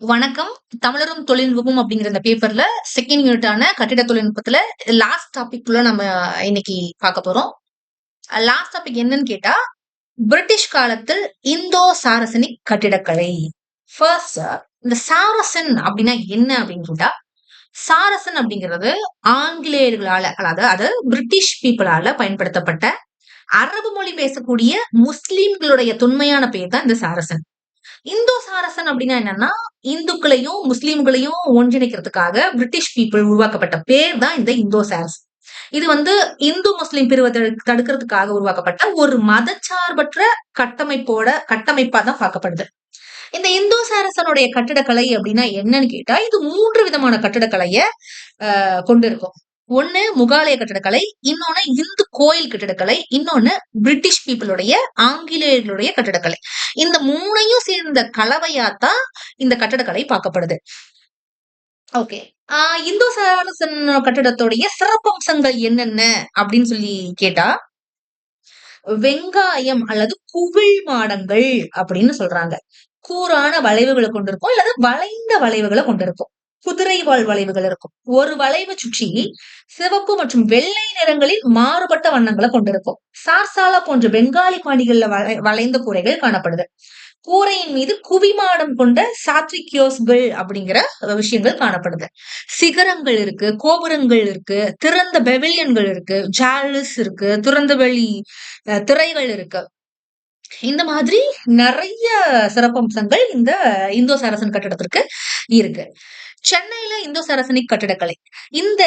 வணக்கம். தமிழரும் தொழில்நுட்பமும் அப்படிங்கிற இந்த பேப்பர்ல செகண்ட் யூனிட்டான கட்டிட தொழில்நுட்பத்துல லாஸ்ட் டாபிக்குள்ள நம்ம இன்னைக்கு பார்க்க போறோம். லாஸ்ட் டாபிக் என்னன்னு கேட்டா பிரிட்டிஷ் காலத்தில் இந்தோ சாரசனிக் கட்டிடக்கலை. ஃபர்ஸ்ட் இந்த சாரசன் அப்படின்னா என்ன அப்படின்னு கேட்டா சாரசன் அப்படிங்கிறது ஆங்கிலேயர்களால அதாவது அது பிரிட்டிஷ் பீப்புளால பயன்படுத்தப்பட்ட அரபு மொழி பேசக்கூடிய முஸ்லீம்களுடைய தொன்மையான பெயர் தான் இந்த சாரசன். இந்தோ சாரசன் அப்படின்னா என்னன்னா இந்துக்களையும் முஸ்லீம்களையும் ஒன்றிணைக்கிறதுக்காக பிரிட்டிஷ் பீப்புள் உருவாக்கப்பட்ட பேர் தான் இந்த இந்தோ சாரசன் இது வந்து இந்து முஸ்லிம் பிரிவை தடுக்கிறதுக்காக உருவாக்கப்பட்ட ஒரு மதச்சார்பற்ற கட்டமைப்போட கட்டமைப்பா தான் பார்க்கப்படுது. இந்த இந்தோ சாரசனுடைய கட்டிடக்கலை அப்படின்னா என்னன்னு கேட்டா இது மூன்று விதமான கட்டிடக்கலைய ஆஹ் கொண்டு இருக்கும் ஒண்ணு முகாலய கட்டிடக்கலை இன்னொன்னு இந்து கோயில் கட்டிடக்கலை இன்னொன்னு பிரிட்டிஷ் பீப்புளுடைய ஆங்கிலேயர்களுடைய கட்டடக்கலை. இந்த மூணையும் சேர்ந்த கலவையாத்தான் இந்த கட்டடக்கலை பார்க்கப்படுது. ஓகே. ஆஹ் இந்தோ சாரசன் கட்டடத்துடைய சிறப்பம்சங்கள் என்னென்ன அப்படின்னு சொல்லி கேட்டா வெங்காயம் அல்லது குவிழ் மாடங்கள் அப்படின்னு சொல்றாங்க. கூரான வளைவுகளை கொண்டிருக்கும் அல்லது வளைந்த வளைவுகளை கொண்டிருக்கும். குதிரை வாழ் வளைவுகள் இருக்கும். ஒரு வளைவு சுற்றி சிவப்பு மற்றும் வெள்ளை நிறங்களில் மாறுபட்ட வண்ணங்களை கொண்டிருக்கும். சார்சாலா போன்ற பெங்காலி பாணிகள்ல வளை- வளைந்த கூரைகள் காணப்படுது. கூரையின் மீது குவிமாடம் கொண்ட சாத்ரிக்கியோஸ்கள் அப்படிங்கிற விஷயங்கள் காணப்படுது. சிகரங்கள் இருக்கு கோபுரங்கள் இருக்கு திறந்த பெவிலியன்கள் இருக்கு ஜாலிஸ் இருக்கு திறந்த வெளி அஹ், திரைகள் இருக்கு. இந்த மாதிரி நிறைய சிறப்பம்சங்கள் இந்த இந்தோ சரசன் கட்டடத்திற்கு இருக்கு. சென்னையில இந்தோ சாரசனிக் கட்டிடக்கலை. இந்த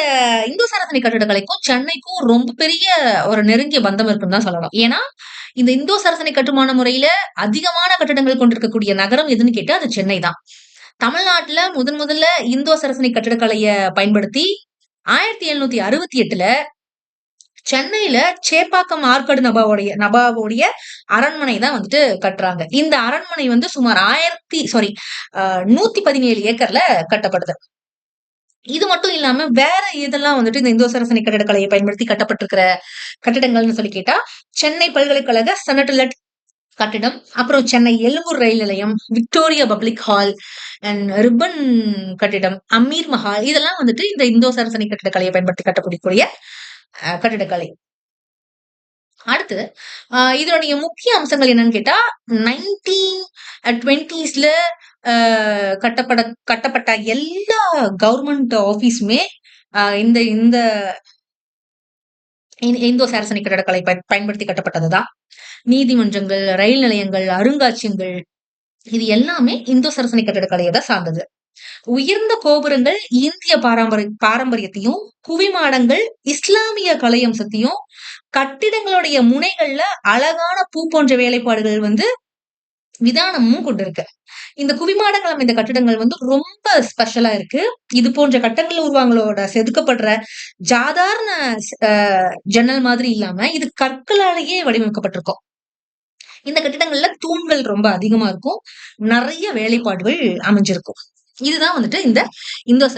இந்தோ சாரசனிக் கட்டிடக்கலைக்கும் சென்னைக்கும் ரொம்ப பெரிய ஒரு நெருங்கிய பந்தம் இருக்குன்னு தான் சொல்லலாம். ஏன்னா இந்த இந்தோ சரசனை கட்டுமான முறையில அதிகமான கட்டிடங்கள் கொண்டிருக்கக்கூடிய நகரம் எதுன்னு கேட்டா அது சென்னை தான். தமிழ்நாட்டுல முதன் முதல்ல இந்தோ சரசனை கட்டிடக்கலைய பயன்படுத்தி ஆயிரத்தி எழுநூத்தி அறுபத்தி எட்டுல சென்னையில சேப்பாக்கம் ஆற்காடு நபாவுடைய நபாவுடைய அரண்மனை தான் வந்துட்டு கட்டுறாங்க. இந்த அரண்மனை வந்து சுமார் ஆயிரத்தி சாரி நூத்தி பதினேழு ஏக்கர்ல கட்டப்படுது. இது மட்டும் இல்லாம வேற இதெல்லாம் வந்துட்டு இந்த இந்தோ சரசனை கட்டிடக்கலையை பயன்படுத்தி கட்டப்பட்டிருக்கிற கட்டிடங்கள்னு சொல்லி கேட்டா சென்னை பல்கலைக்கழக சனட்டுலட் கட்டிடம் அப்புறம் சென்னை எழும்பூர் ரயில் நிலையம் Victoria public hall and Ripon கட்டிடம் அமீர் மஹால் இதெல்லாம் வந்துட்டு இந்த இந்தோ சரசனை கட்டிடக்கலையை பயன்படுத்தி கட்டக்கூடிய கட்டிடக்கலை. அடுத்து இதனுடைய முக்கிய அம்சங்கள் என்னன்னு கேட்டா நைன்டீன் டுவெண்ட்டீஸ்ல கட்டப்பட கட்டப்பட்ட எல்லா கவர்மெண்ட் ஆபீஸுமே இந்த இந்த இந்த- இந்தோ சாரசனி கட்டடக்கலை பயன்படுத்தி கட்டப்பட்டதுதான். நீதிமன்றங்கள் ரயில் நிலையங்கள் அருங்காட்சியகங்கள் இது எல்லாமே இந்தோ சரசனை கட்டடக்கலையை தான் சார்ந்தது. உயர்ந்த கோபுரங்கள் இந்திய பாரம்பரிய பாரம்பரியத்தையும் குவிமாடங்கள் இஸ்லாமிய கலையம்சத்தையும் கட்டிடங்களுடைய முனைகள்ல அழகான பூ போன்ற வேலைப்பாடுகள் வந்து விதானமும் கொண்டிருக்க. இந்த குவிமாடங்கள் அமைந்த கட்டிடங்கள் வந்து ரொம்ப ஸ்பெஷலா இருக்கு. இது போன்ற கட்டங்கள் உருவாங்களோட செதுக்கப்படுற சாதாரண ஜன்னல் மாதிரி இல்லாம இது கற்களாலேயே வடிவமைக்கப்பட்டிருக்கும். இந்த கட்டிடங்கள்ல தூண்கள் ரொம்ப அதிகமா இருக்கும். நிறைய வேலைப்பாடுகள் அமைஞ்சிருக்கும். இதுதான் வந்துட்டு இந்த இந்தோ